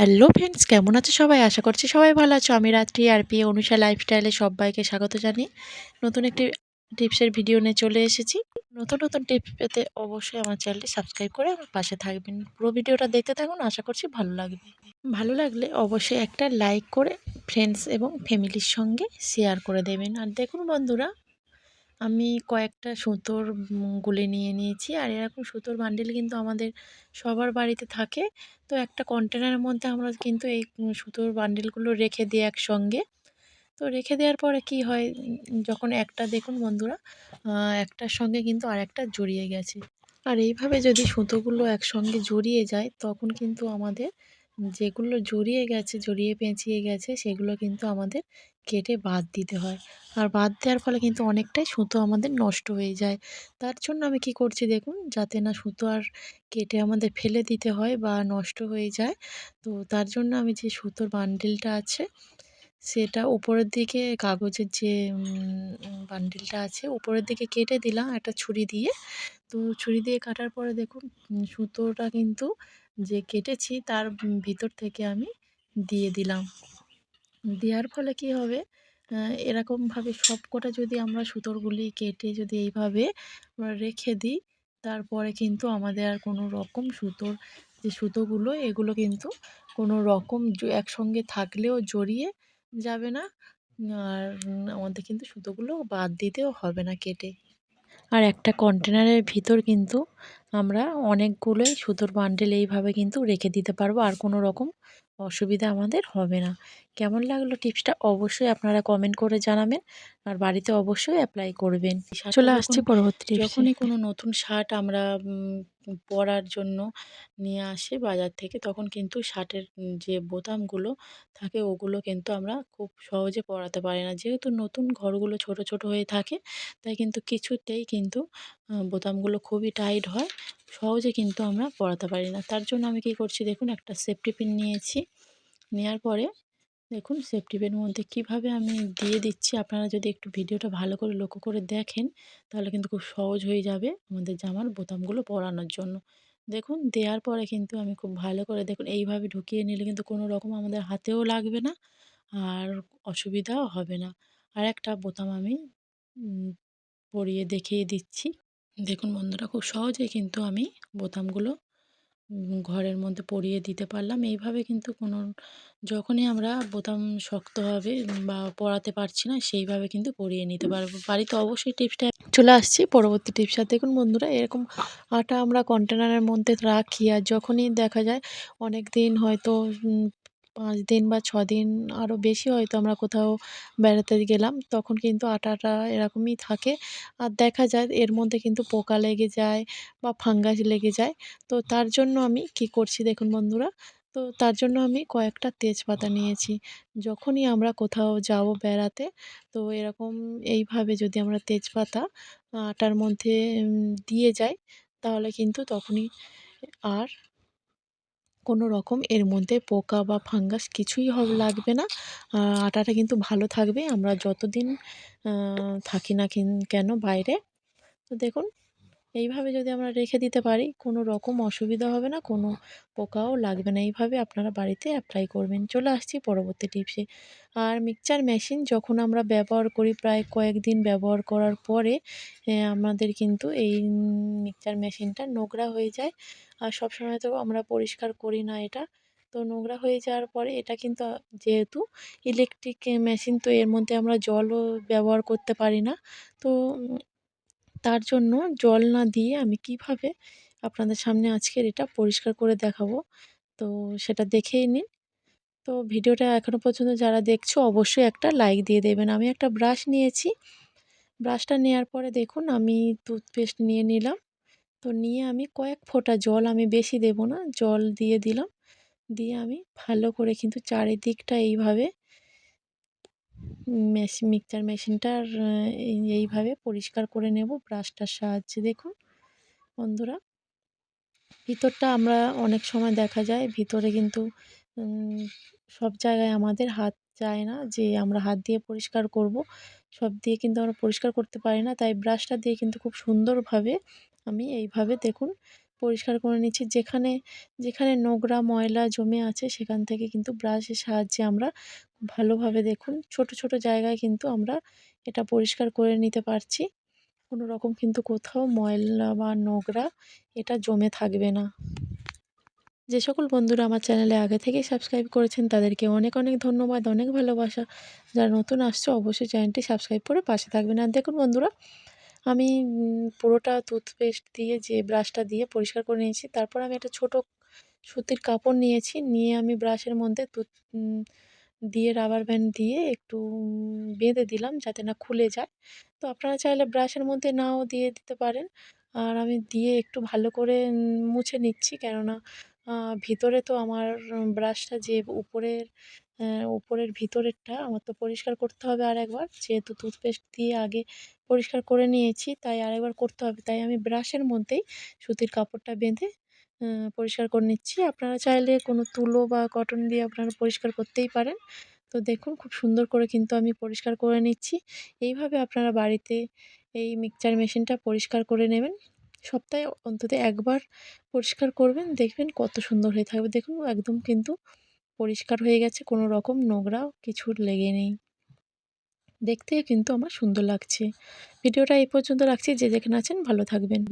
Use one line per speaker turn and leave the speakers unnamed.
Hello friends কেমন আছো সবাই? আশা করছি সবাই ভালো আছো। আমি রাত্রি আর পি অনুষা লাইফস্টাইলে সবাইকে স্বাগত জানিয়ে নতুন একটি টিপসের ভিডিও নিয়ে চলে এসেছি। নতুন নতুন টিপস পেতে অবশ্যই আমার চ্যানেলটি সাবস্ক্রাইব করে আমার পাশে থাকবেন। পুরো ভিডিওটা দেখতে থাকুন, আশা করছি ভালো লাগবে। ভালো লাগলে অবশ্যই একটা লাইক করে ফ্রেন্ডস এবং ফ্যামিলির সঙ্গে শেয়ার করে দেবেন। আর দেখুন বন্ধুরা আমি কয়েকটা সুতোর গুলে নিয়ে নিয়েছি। আর এরকম সুতোর বান্ডিল কিন্তু আমাদের সবার বাড়িতে থাকে। তো একটা কন্টেনারের মধ্যে আমরা কিন্তু এই সুতোর বান্ডিলগুলো রেখে দিই একসঙ্গে। তো রেখে দেওয়ার পরে কি হয় যখন একটা, দেখুন বন্ধুরা একটার সঙ্গে কিন্তু আর একটা জড়িয়ে গেছে। আর এইভাবে যদি সুতোগুলো একসঙ্গে জড়িয়ে যায়, তখন কিন্তু আমাদের যেগুলো জড়িয়ে গেছে, জড়িয়ে পেঁচিয়ে গেছে, সেগুলো কিন্তু আমাদের কেটে বাদ দিতে হয়। আর বাদ দেওয়ার ফলে কিন্তু অনেকটাই সুতো আমাদের নষ্ট হয়ে যায়। তার জন্য আমি কি করছি দেখুন, যাতে না সুতো আর কেটে আমাদের ফেলে দিতে হয় বা নষ্ট হয়ে যায়, তো তার জন্য আমি যে সুতোর বান্ডিলটা আছে, সেটা উপরের দিকে কাগজের যে বান্ডিলটা আছে, উপরের দিকে কেটে দিলাম একটা ছুরি দিয়ে। তো ছুরি দিয়ে কাটার পরে দেখুন সুতোটা কিন্তু যে কেটেছি তার ভিতর থেকে আমি দিয়ে দিলাম। দেওয়ার ফলে কি হবে? এরকমভাবে সব কটা যদি আমরা সুতোরগুলি কেটে যদি এইভাবে রেখে দিই, তারপরে কিন্তু আমাদের আর কোনো রকম সুতোর যে সুতোগুলো, এগুলো কিন্তু কোনো রকম একসঙ্গে থাকলেও জড়িয়ে যাবে না। আর আমাদের কিন্তু সুতোগুলো বাদ দিতেও হবে না কেটে। আর একটা কন্টেনারের ভিতর কিন্তু আমরা অনেকগুলোই সুতোর বান্ডেল এইভাবে কিন্তু রেখে দিতে পারব, আর কোনো রকম অসুবিধা আমাদের হবে না। কেমন লাগল টিপসটা অবশ্যই আপনারা কমেন্ট করে জানাবেন। আর বাড়িতে অবশ্যই অ্যাপ্লাই করবেন। চলে আসছি পরবর্তী যখনই কোনো নতুন শার্ট আমরা পরার জন্য নিয়ে আসি বাজার থেকে তখন কিন্তু শার্টের যে বোতামগুলো থাকে ওগুলো কিন্তু আমরা খুব সহজে পরাতে পারি না। যেহেতু নতুন ঘরগুলো ছোট ছোট হয়ে থাকে তাই কিন্তু কিছুতেই কিন্তু বোতামগুলো খুবই টাইট হয় সহজে কিন্তু আমরা পরাতে পারি না। তার জন্য আমি কী করছি দেখুন একটা সেফটি পিন নিয়েছি। নেওয়ার পরে দেখুন সেফটি পিনের মধ্যে কীভাবে আমি দিয়ে দিচ্ছি, আপনারা যদি একটু ভিডিওটা ভালো করে লক্ষ্য করে দেখেন, তাহলে কিন্তু খুব সহজ হয়ে যাবে আমাদের জামার বোতামগুলো পরানোর জন্য। দেখুন, দেওয়ার পরে কিন্তু আমি খুব ভালো করে দেখুন, এইভাবে ঢুকিয়ে নিলে কিন্তু কোনো রকম আমাদের হাতেও লাগবে না, আর অসুবিধাও হবে না। আর একটা বোতাম আমি পরিয়ে দেখিয়ে দিচ্ছি। দেখুন বন্ধুরা, খুব সহজেই কিন্তু আমি বোতামগুলো ঘরের মধ্যে পরিয়ে দিতে পারলাম। এইভাবে কিন্তু কোনো যখনই আমরা বোতাম শক্ত হবে বা পড়াতে পারছি না সেইভাবে কিন্তু পরিয়ে নিতে পারব। বাড়িতে অবশ্যই টিপসটা চলে আসছি। পরবর্তী টিপসটা দেখুন বন্ধুরা এরকম আটা আমরা কন্টেনারের মধ্যে রাখি। আর যখনই দেখা যায় অনেক দিন হয়তো পাঁচ দিন বা ছ দিন আরও বেশি হয়তো আমরা কোথাও বেড়াতে গেলাম, তখন কিন্তু আটাটা এরকমই থাকে। আর দেখা যায় এর মধ্যে কিন্তু পোকা লেগে যায় বা ফাঙ্গাস লেগে যায়। তো তার জন্য আমি কি করছি দেখুন বন্ধুরা, তো তার জন্য আমি কয়েকটা তেজপাতা নিয়েছি। যখনই আমরা কোথাও যাব বেড়াতে, তো এরকম এইভাবে যদি আমরা তেজপাতা আটার মধ্যে দিয়ে যাই, তাহলে কিন্তু তখনই আর কোনো রকম এর মধ্যে পোকা বা ফাঙ্গাস কিছুই লাগবে না। আটাটা কিন্তু ভালো থাকবে। আমরা যতদিন থাকি না কেন বাইরে। তো দেখুন এইভাবে যদি আমরা রেখে দিতে পারি, কোনো রকম অসুবিধা হবে না, কোনো পোকাও লাগবে না। এইভাবে আপনারা বাড়িতে অ্যাপ্লাই করবেন। চলে আসছি পরবর্তী টিপসে আর মিক্সচার মেশিন যখন আমরা ব্যবহার করি প্রায় কয়েকদিন ব্যবহার করার পরে আমাদের কিন্তু এই মিক্সচার মেশিনটা নোংরা হয়ে যায়। আর সবসময় তো আমরা পরিষ্কার করি না এটা। তো নোংরা হয়ে যাওয়ার পরে এটা কিন্তু, যেহেতু ইলেকট্রিক মেশিন তো এর মধ্যে আমরা জলও ব্যবহার করতে পারি না। তো তার জন্য জল না দিয়ে আমি কীভাবে আপনাদের সামনে আজকের এটা পরিষ্কার করে দেখাবো? তো সেটা দেখেই নিন। তো ভিডিওটা এখনও পর্যন্ত যারা দেখছ অবশ্যই একটা লাইক দিয়ে দেবেন। আমি একটা ব্রাশ নিয়েছি। ব্রাশটা নেওয়ার পরে দেখুন আমি টুথপেস্ট নিয়ে নিলাম। তো নিয়ে আমি কয়েক ফোঁটা জল আমি বেশি দেব না, জল দিয়ে দিলাম। দিয়ে আমি ভালো করে কিন্তু চারিদিকটা এইভাবে মেশিন মিক্সচার মেশিনটার এইভাবে পরিষ্কার করে নেব ব্রাশটার সাহায্যে। দেখুন বন্ধুরা, ভিতরটা আমরা অনেক সময় দেখা যায়, ভিতরে কিন্তু সব জায়গায় আমাদের হাত যায় না যে আমরা হাত দিয়ে পরিষ্কার করব। সব দিয়ে কিন্তু আমরা পরিষ্কার করতে পারি না, তাই ব্রাশটা দিয়ে কিন্তু খুব সুন্দরভাবে আমি এইভাবে দেখুন পরিষ্কার করে নিচ্ছি। যেখানে যেখানে নোংরা ময়লা জমে আছে, সেখান থেকে কিন্তু ব্রাশের সাহায্যে আমরা ভালোভাবে দেখুন, ছোট ছোট জায়গায় কিন্তু আমরা এটা পরিষ্কার করে নিতে পারছি। কোনো রকম কিন্তু কোথাও ময়লা বা নোংরা এটা জমে থাকবে না। যে সকল বন্ধুরা আমার চ্যানেলে আগে থেকেই সাবস্ক্রাইব করেছেন, তাদেরকে অনেক অনেক ধন্যবাদ, অনেক ভালোবাসা। যারা নতুন আসছে, অবশ্যই চ্যানেলটি সাবস্ক্রাইব করে পাশে থাকবেন। আর দেখুন বন্ধুরা আমি পুরোটা টুথপেস্ট দিয়ে যে ব্রাশটা দিয়ে পরিষ্কার করে নিয়েছি, তারপর আমি একটা ছোট সুতির কাপড় নিয়েছি, নিয়ে আমি ব্রাশের মধ্যে টুথ দিয়ে রাবার ব্যান্ড দিয়ে একটু বেঁধে দিলাম যাতে না খুলে যায়। তো আপনারা চাইলে ব্রাশের মধ্যে নাও দিয়ে দিতে পারেন। আর আমি দিয়ে একটু ভালো করে মুছে নিচ্ছি কেননা ভিতরে তো আমার ব্রাশটা যে উপরের উপরের ভিতরেরটা আমার তো পরিষ্কার করতে হবে আর একবার যেহেতু টুথপেস্ট দিয়ে আগে পরিষ্কার করে নিয়েছি, তাই আরেকবার করতে হবে। তাই আমি ব্রাশের মধ্যেই সুতির কাপড়টা বেঁধে পরিষ্কার করে নিচ্ছি। আপনারা চাইলে কোনো তুলো বা কটন দিয়ে আপনারা পরিষ্কার করতেই পারেন। তো দেখুন, খুব সুন্দর করে কিন্তু আমি পরিষ্কার করে নিচ্ছি। এইভাবে আপনারা বাড়িতে এই মিক্সচার মেশিনটা পরিষ্কার করে নেবেন। সপ্তাহে অন্তত একবার পরিষ্কার করবেন, দেখবেন কত সুন্দর হয়ে থাকবে। দেখুন, একদম কিন্তু পরিষ্কার হয়ে গেছে, কোনো রকম নোংরা কিছুর লেগে নেই। দেখতে কিন্তু আমার সুন্দর লাগছে। ভিডিওটা এই পর্যন্ত রাখছি, যে যেখানে আছেন ভালো থাকবেন।